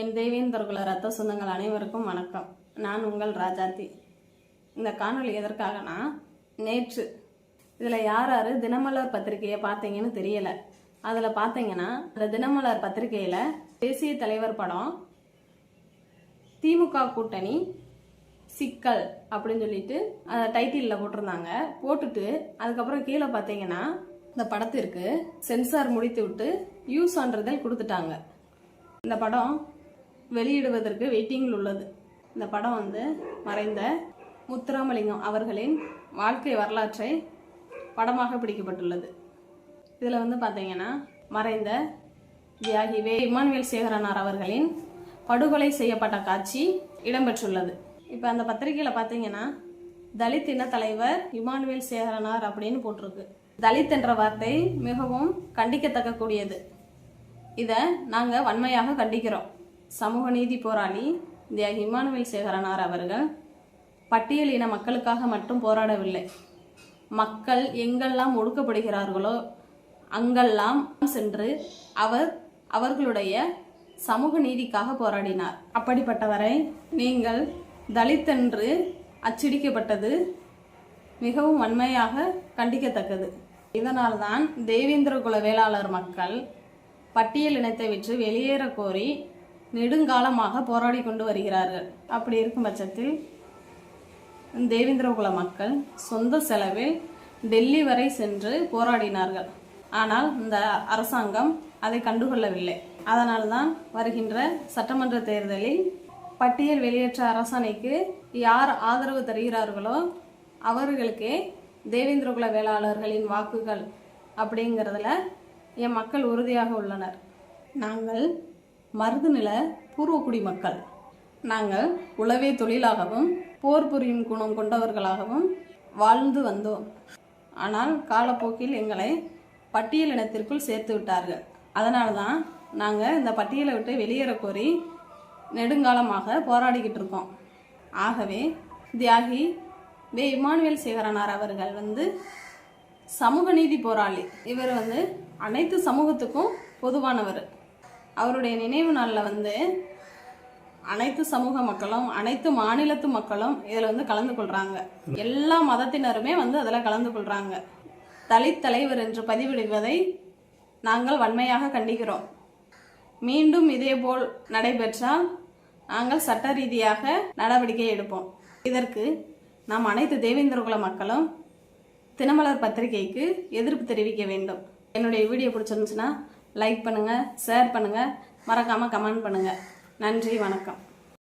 என் தேவேந்தர்குல ரத்த சொந்தங்கள் அனைவருக்கும் வணக்கம். நான் உங்கள் ராஜாத்தி. இந்த காணொளி எதற்காகனா நேற்று. இதில் யார் யார் தினமலர் பத்திரிகையை பார்த்தீங்கன்னு தெரியல. அதில் பார்த்தீங்கன்னா இந்த தினமலர் பத்திரிகையில் தேசிய தலைவர் படம் திமுக கூட்டணி சிக்கல் அப்படின்னு சொல்லிட்டு அதை டைட்டிலில் போட்டிருந்தாங்க. போட்டுட்டு அதுக்கப்புறம் கீழே பார்த்தீங்கன்னா இந்த படத்திற்கு சென்சார் முடித்து விட்டு யூஸ் சான்றிதழ் கொடுத்துட்டாங்க. இந்த படம் வெளியிடுவதற்கு வெயிட்டிங்கில் உள்ளது. இந்த படம் வந்து மறைந்த முத்துராமலிங்கம் அவர்களின் வாழ்க்கை வரலாற்றை படமாக பிடிக்கப்பட்டுள்ளது. இதில் வந்து பார்த்தீங்கன்னா மறைந்த தியாகி வே இமானுவேல் சேகரனார் அவர்களின் படுகொலை செய்யப்பட்ட காட்சி இடம்பெற்றுள்ளது. இப்போ அந்த பத்திரிகையில் பார்த்தீங்கன்னா தலித் இன தலைவர் இமானுவேல் சேகரனார் அப்படின்னு போட்டிருக்கு. தலித் என்ற வார்த்தை மிகவும் கண்டிக்கத்தக்கக்கூடியது. இதை நாங்கள் வன்மையாக கண்டிக்கிறோம். சமூக நீதி போராளி தியாகி இமானுவேல் சேகரனார் அவர்கள் பட்டியல் இன மக்களுக்காக மட்டும் போராடவில்லை. மக்கள் எங்கெல்லாம் ஒடுக்கப்படுகிறார்களோ அங்கெல்லாம் சென்று அவர் அவர்களுடைய சமூக நீதிக்காக போராடினார். அப்படிப்பட்டவரை நீங்கள் தலித்தென்று அச்சடிக்கப்பட்டது மிகவும் வன்மையாக கண்டிக்கத்தக்கது. இதனால்தான் தேவேந்திர குல வேளாளர் மக்கள் பட்டியல் இனத்தை விற்று வெளியேற கோரி நெடுங்காலமாக போராடி கொண்டு வருகிறார்கள். அப்படி இருக்கும் பட்சத்தில் தேவேந்திரகுல மக்கள் சொந்த செலவில் டெல்லி வரை சென்று போராடினார்கள். ஆனால் இந்த அரசாங்கம் அதை கண்டுகொள்ளவில்லை. அதனால்தான் வருகின்ற சட்டமன்ற தேர்தலில் பட்டியல் வெளியேற்ற அரசாணைக்கு யார் ஆதரவு தருகிறார்களோ அவர்களுக்கே தேவேந்திரகுல வேளாளர்களின் வாக்குகள் அப்படிங்கிறதுல என் மக்கள் உறுதியாக உள்ளனர். நாங்கள் மருதுநில பூர்வக்குடி மக்கள். நாங்கள் உளவே தொழிலாகவும் போர் புரியும் குணம் கொண்டவர்களாகவும் வாழ்ந்து வந்தோம். ஆனால் காலப்போக்கில் எங்களை பட்டியல் இனத்திற்குள் சேர்த்து விட்டார்கள். அதனால தான் நாங்கள் இந்த பட்டியலை விட்டு வெளியேற கோரி நெடுங்காலமாக போராடிக்கிட்டு இருக்கோம். ஆகவே தியாகி வே. இமானுவேல் சேகரனார் அவர்கள் வந்து சமூக நீதி போராளி. இவர் வந்து அனைத்து சமூகத்துக்கும் பொதுவானவர். அவருடைய நினைவு நாளில் வந்து அனைத்து சமூக மக்களும் அனைத்து மாநிலத்து மக்களும் இதில் வந்து கலந்து கொள்கிறாங்க எல்லா மதத்தினருமே வந்து அதில் கலந்து கொள்கிறாங்க தலித் தலைவர் என்று பதிவிடுவதை நாங்கள் வன்மையாக கண்டிக்கிறோம். மீண்டும் இதேபோல் நடைபெற்றால் நாங்கள் சட்ட ரீதியாக நடவடிக்கை எடுப்போம். இதற்கு நாம் அனைத்து தேவேந்திரகுல மக்களும் தினமலர் பத்திரிகைக்கு எதிர்ப்பு தெரிவிக்க வேண்டும். என்னுடைய வீடியோ பிடிச்சிருந்துச்சுன்னா லைக் பண்ணுங்கள் ஷேர் பண்ணுங்கள் மறக்காமல் கமெண்ட் பண்ணுங்கள் நன்றி வணக்கம்.